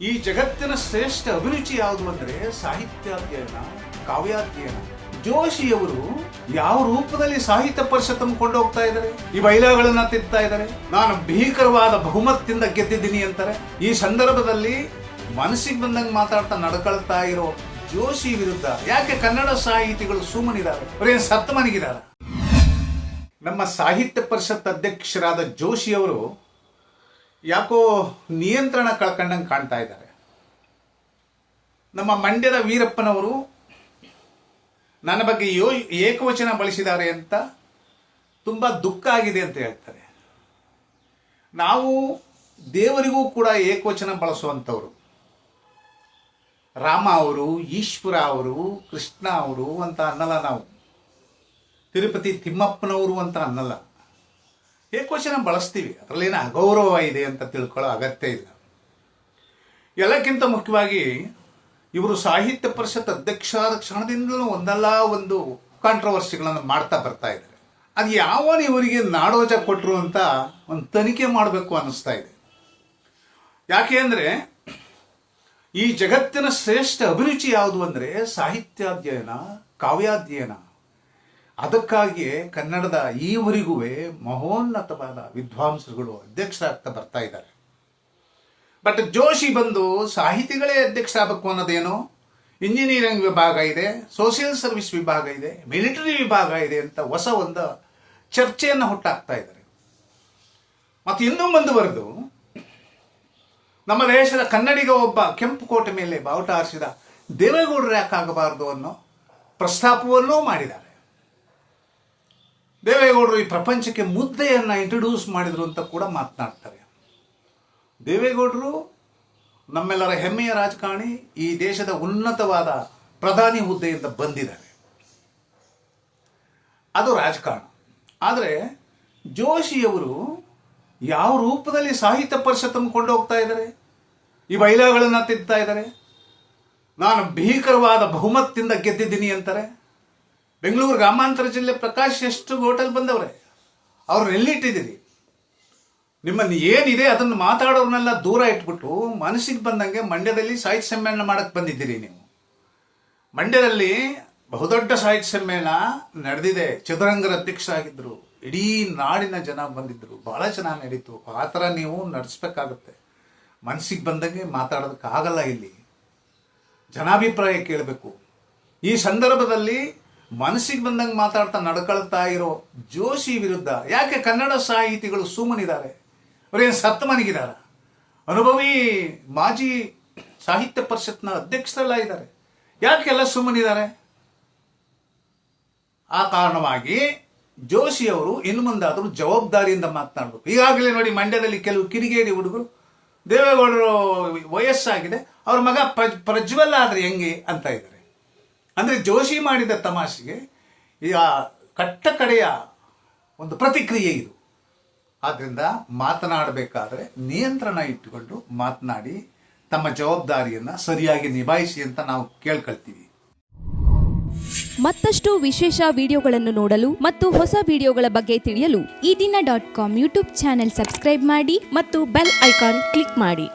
ಈ ಜಗತ್ತಿನ ಶ್ರೇಷ್ಠ ಅಭಿರುಚಿ ಯಾವುದು ಅಂದ್ರೆ ಸಾಹಿತ್ಯಾಧ್ಯಯನ, ಕಾವ್ಯಾಧ್ಯಯನ. ಜೋಶಿಯವರು ಯಾವ ರೂಪದಲ್ಲಿ ಸಾಹಿತ್ಯ ಪರಿಷತ್ತನ್ನು ಕೊಂಡೋಗ್ತಾ ಇದ್ದಾರೆ? ಈ ಬೈಲಗಳನ್ನ ತಿಂತಾ ಇದ್ದಾರೆ. ನಾನು ಭೀಕರವಾದ ಬಹುಮತದಿಂದ ಗೆದ್ದಿದ್ದೀನಿ ಅಂತಾರೆ. ಈ ಸಂದರ್ಭದಲ್ಲಿ ಮನಸ್ಸಿಗೆ ಬಂದಂಗೆ ಮಾತಾಡ್ತಾ ನಡ್ಕೊಳ್ತಾ ಇರೋ ಜೋಶಿ ವಿರುದ್ಧ ಯಾಕೆ ಕನ್ನಡ ಸಾಹಿತಿಗಳು ಸುಮ್ಮನಿದ್ದಾರೆ? ಬರೇ ಸತ್ತ ಮನಗಿದ್ದಾರೆ ನಮ್ಮ ಸಾಹಿತ್ಯ ಪರಿಷತ್ ಅಧ್ಯಕ್ಷರಾದ ಜೋಶಿಯವರು ಯಾಕೋ ನಿಯಂತ್ರಣ ಕಳ್ಕೊಂಡಂಗೆ ಕಾಣ್ತಾ ಇದ್ದಾರೆ. ನಮ್ಮ ಮಂಡ್ಯದ ವೀರಪ್ಪನವರು ನನ್ನ ಬಗ್ಗೆ ಯೋ, ಏಕವಚನ ಬಳಸಿದ್ದಾರೆ ಅಂತ ತುಂಬ ದುಃಖ ಆಗಿದೆ ಅಂತ ಹೇಳ್ತಾರೆ. ನಾವು ದೇವರಿಗೂ ಕೂಡ ಏಕವಚನ ಬಳಸುವಂಥವ್ರು. ರಾಮ ಅವರು, ಈಶ್ವರ ಅವರು, ಕೃಷ್ಣ ಅವರು ಅಂತ ಅನ್ನಲ್ಲ ನಾವು. ತಿರುಪತಿ ತಿಮ್ಮಪ್ಪನವರು ಅಂತ ಅನ್ನಲ್ಲ. ಏಕವಚನ ಬಳಸ್ತೀವಿ. ಅದರಲ್ಲೇನು ಅಗೌರವ ಇದೆ ಅಂತ ತಿಳ್ಕೊಳ್ಳೋ ಅಗತ್ಯ ಇಲ್ಲ. ಎಲ್ಲಕ್ಕಿಂತ ಮುಖ್ಯವಾಗಿ ಇವರು ಸಾಹಿತ್ಯ ಪರಿಷತ್ ಅಧ್ಯಕ್ಷರಾದ ಕ್ಷಣದಿಂದಲೂ ಒಂದಲ್ಲ ಒಂದು ಕಾಂಟ್ರವರ್ಸಿಗಳನ್ನು ಮಾಡ್ತಾ ಬರ್ತಾ ಇದ್ದಾರೆ. ಅದು ಯಾವ ಇವರಿಗೆ ನಾಡೋಜ ಕೊಟ್ಟರು ಅಂತ ಒಂದು ತನಿಖೆ ಮಾಡಬೇಕು ಅನ್ನಿಸ್ತಾ ಇದೆ. ಯಾಕೆ ಅಂದರೆ ಈ ಜಗತ್ತಿನ ಶ್ರೇಷ್ಠ ಅಭಿರುಚಿ ಯಾವುದು ಅಂದರೆ ಸಾಹಿತ್ಯಾಧ್ಯಯನ, ಕಾವ್ಯಾಧ್ಯಯನ. ಅದಕ್ಕಾಗಿಯೇ ಕನ್ನಡದ ಈವರೆಗೂ ಮಹೋನ್ನತವಾದ ವಿದ್ವಾಂಸರುಗಳು ಅಧ್ಯಕ್ಷರಾಗ್ತಾ ಬರ್ತಾ ಇದ್ದಾರೆ. ಬಟ್ ಜೋಶಿ ಬಂದು ಸಾಹಿತಿಗಳೇ ಅಧ್ಯಕ್ಷರಾಗಬೇಕು ಅನ್ನೋದೇನು? ಇಂಜಿನಿಯರಿಂಗ್ ವಿಭಾಗ ಇದೆ, ಸೋಷಿಯಲ್ ಸರ್ವಿಸ್ ವಿಭಾಗ ಇದೆ, ಮಿಲಿಟರಿ ವಿಭಾಗ ಇದೆ ಅಂತ ಹೊಸ ಒಂದು ಚರ್ಚೆಯನ್ನು ಹುಟ್ಟಾಕ್ತಾ ಇದ್ದಾರೆ. ಮತ್ತು ಇನ್ನೂ ಮುಂದುವರೆದು, ನಮ್ಮ ದೇಶದ ಕನ್ನಡಿಗ ಒಬ್ಬ ಕೆಂಪು ಕೋಟೆ ಮೇಲೆ ಬಾವುಟ ಹಾರಿಸಿದ ದೇವೇಗೌಡರು ಯಾಕಾಗಬಾರದು ಅನ್ನೋ ಪ್ರಸ್ತಾಪವನ್ನೂ ಮಾಡಿದ್ದಾರೆ. ದೇವೇಗೌಡರು ಈ ಪ್ರಪಂಚಕ್ಕೆ ಮುದ್ದೆಯನ್ನ ಇಂಟ್ರೊಡ್ಯೂಸ್ ಮಾಡಿದ್ರು ಅಂತ ಕೂಡ ಮಾತನಾಡ್ತಾರೆ. ದೇವೇಗೌಡರು ನಮ್ಮೆಲ್ಲರ ಹೆಮ್ಮೆಯ ರಾಜಕಾರಣಿ, ಈ ದೇಶದ ಉನ್ನತವಾದ ಪ್ರಧಾನಿ ಹುದ್ದೆಯಿಂದ ಬಂದಿದ್ದಾರೆ. ಅದು ರಾಜಕಾರಣ. ಆದರೆ ಜೋಶಿಯವರು ಯಾವ ರೂಪದಲ್ಲಿ ಸಾಹಿತ್ಯ ಪರಿಷತ್ತನ್ನು ಕೊಂಡೋಗ್ತಾ ಇದ್ದಾರೆ? ಈ ಬೈಲಗಳನ್ನು ತಿಂತಾ ಇದ್ದಾರೆ. ನಾನು ಭೀಕರವಾದ ಬಹುಮತದಿಂದ ಗೆದ್ದಿದ್ದೀನಿ ಅಂತಾರೆ. ಬೆಂಗಳೂರು ಗ್ರಾಮಾಂತರ ಜಿಲ್ಲೆ ಪ್ರಕಾಶ್ ಎಷ್ಟು ಹೋಟೆಲ್ ಬಂದವ್ರೆ? ಅವ್ರನ್ನ ಎಲ್ಲಿಟ್ಟಿದ್ದೀರಿ ನಿಮ್ಮನ್ನು ಏನಿದೆ ಅದನ್ನು ಮಾತಾಡೋರ್ನೆಲ್ಲ ದೂರ ಇಟ್ಬಿಟ್ಟು ಮನಸ್ಸಿಗೆ ಬಂದಂಗೆ ಮಂಡ್ಯದಲ್ಲಿ ಸಾಹಿತ್ಯ ಸಮ್ಮೇಳನ ಮಾಡಕ್ಕೆ ಬಂದಿದ್ದೀರಿ ನೀವು. ಮಂಡ್ಯದಲ್ಲಿ ಬಹುದೊಡ್ಡ ಸಾಹಿತ್ಯ ಸಮ್ಮೇಳನ ನಡೆದಿದೆ. ಚದುರಂಗರ ಆಗಿದ್ರು. ಇಡೀ ನಾಡಿನ ಜನ ಬಂದಿದ್ದರು ಬಹಳ ಚೆನ್ನಾಗಿ ನಡೀತು. ಆ ಥರ ನೀವು ನಡೆಸ್ಬೇಕಾಗತ್ತೆ. ಮನಸ್ಸಿಗೆ ಬಂದಂಗೆ ಮಾತಾಡೋದಕ್ಕಾಗಲ್ಲ ಇಲ್ಲಿ. ಜನಾಭಿಪ್ರಾಯ ಕೇಳಬೇಕು. ಈ ಸಂದರ್ಭದಲ್ಲಿ ಮನಸ್ಸಿಗೆ ಬಂದಂಗೆ ಮಾತಾಡ್ತಾ ನಡ್ಕೊಳ್ತಾ ಇರೋ ಜೋಶಿ ವಿರುದ್ಧ, ಯಾಕೆ ಕನ್ನಡ ಸಾಹಿತಿಗಳು ಸುಮ್ಮನಿದ್ದಾರೆ? ಅವರೇನು ಸತ್ತ ಮನಗಿದಾರ ಅನುಭವಿ ಮಾಜಿ ಸಾಹಿತ್ಯ ಪರಿಷತ್ನ ಅಧ್ಯಕ್ಷರೆಲ್ಲ ಇದ್ದಾರೆ ಯಾಕೆಲ್ಲ ಸುಮ್ಮನಿದ್ದಾರೆ? ಆ ಕಾರಣವಾಗಿ ಜೋಶಿ ಅವರು ಇನ್ನು ಮುಂದಾದರೂ ಜವಾಬ್ದಾರಿಯಿಂದ ಮಾತನಾಡಬೇಕು. ಈಗಾಗಲೇ ನೋಡಿ ಮಂಡ್ಯದಲ್ಲಿ ಕೆಲವು ಕಿಡಿಗೇಡಿ ಹುಡುಗರು, ದೇವೇಗೌಡರು ವಯಸ್ಸಾಗಿದೆ, ಅವ್ರ ಮಗ ಪ್ರಜ್, ಪ್ರಜ್ವಲ್ ಆದ್ರೆ ಹೆಂಗೆ ಅಂತ ಇದ್ದಾರೆ. ಅಂದರೆ ಜೋಶಿ ಮಾಡಿದ ತಮಾಷೆಗೆ ಈ ಕಟ್ಟ ಕಡೆಯ ಒಂದು ಪ್ರತಿಕ್ರಿಯೆ ಇದು. ಆದ್ದರಿಂದ ಮಾತನಾಡಬೇಕಾದ್ರೆ ನಿಯಂತ್ರಣ ಇಟ್ಟುಕೊಂಡು ಮಾತನಾಡಿ ತಮ್ಮ ಜವಾಬ್ದಾರಿಯನ್ನು ಸರಿಯಾಗಿ ನಿಭಾಯಿಸಿ ಅಂತ ನಾವು ಕೇಳ್ಕೊಳ್ತೀವಿ. ಮತ್ತಷ್ಟು ವಿಶೇಷ ವಿಡಿಯೋಗಳನ್ನು ನೋಡಲು ಮತ್ತು ಹೊಸ ವಿಡಿಯೋಗಳ ಬಗ್ಗೆ ತಿಳಿಯಲು Ee Dina dot com YouTube channel subscribe ಮಾಡಿ ಮತ್ತು ಬೆಲ್ ಐಕಾನ್ ಕ್ಲಿಕ್ ಮಾಡಿ.